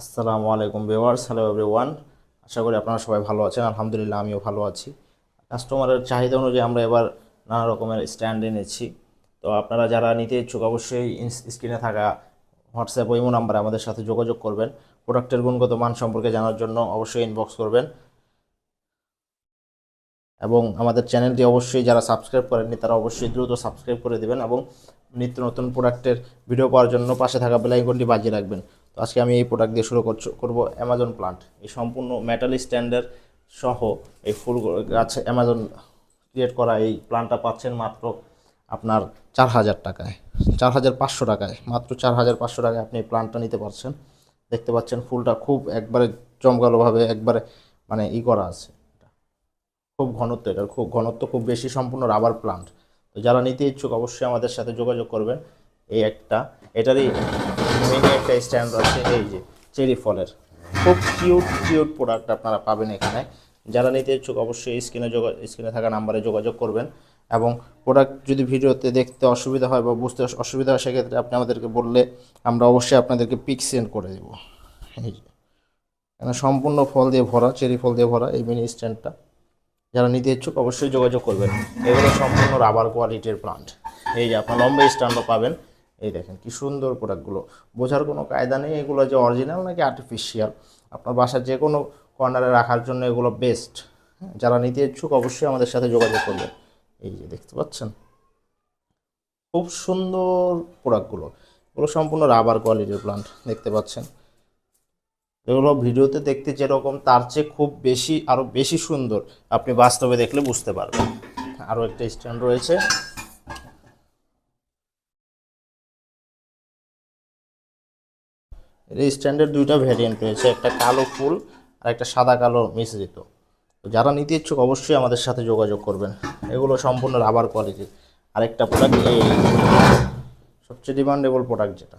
আসসালামু আলাইকুম viewers hello everyone আশা করি আপনারা সবাই ভালো আছেন, আলহামদুলিল্লাহ আমিও ভালো আছি। কাস্টমারের চাহিদা অনুযায়ী আমরা এবার নানা রকমের স্ট্যান্ড এনেছি তো আপনারা যারা নিতে ইচ্ছুক, অবশ্যই স্ক্রিনে থাকা হোয়াটসঅ্যাপ ইমো নাম্বারে আমাদের সাথে যোগাযোগ করবেন। প্রোডাক্টের গুণগত মান সম্পর্কে জানার জন্য অবশ্যই ইনবক্স করবেন। এবং আমাদের চ্যানেলটি অবশ্যই যারা সাবস্ক্রাইব করেননি, তারা অবশ্যই দ্রুত সাবস্ক্রাইব করে দেবেন এবং নিত্য নতুন প্রোডাক্টের ভিডিও পাওয়ার জন্য পাশে থাকা বেলাইকনটি বাজিয়ে রাখবেন। তো আজকে আমি এই প্রোডাক্ট দিয়ে শুরু করব অ্যামাজন প্লান্ট এই সম্পূর্ণ মেটাল স্ট্যান্ডার্ড সহ এই ফুল গাছ অ্যামাজন ক্রিয়েট করা এই প্লান্টটা পাচ্ছেন মাত্র আপনার চার হাজার টাকায়। চার হাজার পাঁচশো টাকায়, মাত্র চার হাজার পাঁচশো টাকায় আপনি এই প্লান্টটা নিতে পারছেন। দেখতে পাচ্ছেন ফুলটা খুব একবারে জমকালোভাবে একবারে মানে ই করা আছে। খুব ঘনত্ব এটার খুব ঘনত্ব খুব বেশি সম্পূর্ণ রাবার প্লান্ট তো যারা নিতে ইচ্ছুক অবশ্যই আমাদের সাথে যোগাযোগ করবেন। এই একটা, এটারই মিনি একটা স্ট্যান্ড আছে এই যে চেরি ফলের খুব কিউট কিউট প্রোডাক্ট আপনারা পাবেন এখানে। যারা নিতে ইচ্ছুক অবশ্যই স্ক্রিনে স্ক্রিনে থাকা নাম্বারে যোগাযোগ করবেন এবং প্রোডাক্ট যদি ভিডিওতে দেখতে অসুবিধা হয় বা বুঝতে অসুবিধা হয়, সেক্ষেত্রে আপনি আমাদেরকে বললে আমরা অবশ্যই আপনাদেরকে পিক সেন্ড করে দেবো। এই যে, এখানে সম্পূর্ণ ফল দিয়ে ভরা চেরি ফল দিয়ে ভরা এই মিনি স্ট্যান্ডটা যারা নিতে ইচ্ছুক অবশ্যই যোগাযোগ করবেন। এগুলো সম্পূর্ণ রাবার কোয়ালিটির প্লান্ট এই যে, আপনার লম্বা স্ট্যান্ডও পাবেন। এই দেখেন কি সুন্দর প্রোডাক্টগুলো বোঝার কোনো কায়দা নেই এগুলো যে অরিজিনাল নাকি আর্টিফিশিয়াল আপনার বাসার যে কোনো কর্নারে রাখার জন্য এগুলো বেস্ট যারা নিতে ইচ্ছুক অবশ্যই আমাদের সাথে যোগাযোগ করবেন। এই যে দেখতে পাচ্ছেন? খুব সুন্দর প্রোডাক্টগুলো এগুলো সম্পূর্ণ রাবার কোয়ালিটির প্লান্ট দেখতে পাচ্ছেন? এগুলো ভিডিওতে দেখতে যেরকম, তার চেয়ে খুব বেশি আরও বেশি সুন্দর। আপনি বাস্তবে দেখলে বুঝতে পারবেন। আরও একটা স্ট্যান্ড রয়েছে। স্ট্যান্ডের দুইটা ভ্যারিয়েন্ট রয়েছে, একটা কালো ফুল আর একটা সাদা কালো মিশ্রিত। তো যারা নিতে ইচ্ছুক অবশ্যই আমাদের সাথে যোগাযোগ করবেন। এগুলো সম্পূর্ণ রাবার কোয়ালিটির আরেকটা প্রোডাক্ট এই সবচেয়ে ডিমান্ডেবল প্রোডাক্ট যেটা।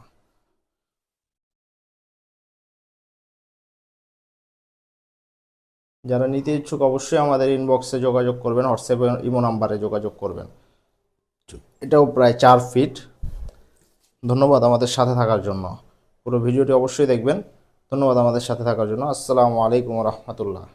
যারা নিতে ইচ্ছুক অবশ্যই আমাদের ইনবক্সে যোগাযোগ করবেন হোয়াটসঅ্যাপে ইমো নাম্বারে যোগাযোগ করবেন। এটাও প্রায় চার ফিট ধন্যবাদ আমাদের সাথে থাকার জন্য। পুরো ভিডিওটি অবশ্যই দেখবেন। ধন্যবাদ আমাদের সাথে থাকার জন্য। আসসালামু আলাইকুম রহমতুল্লাহ।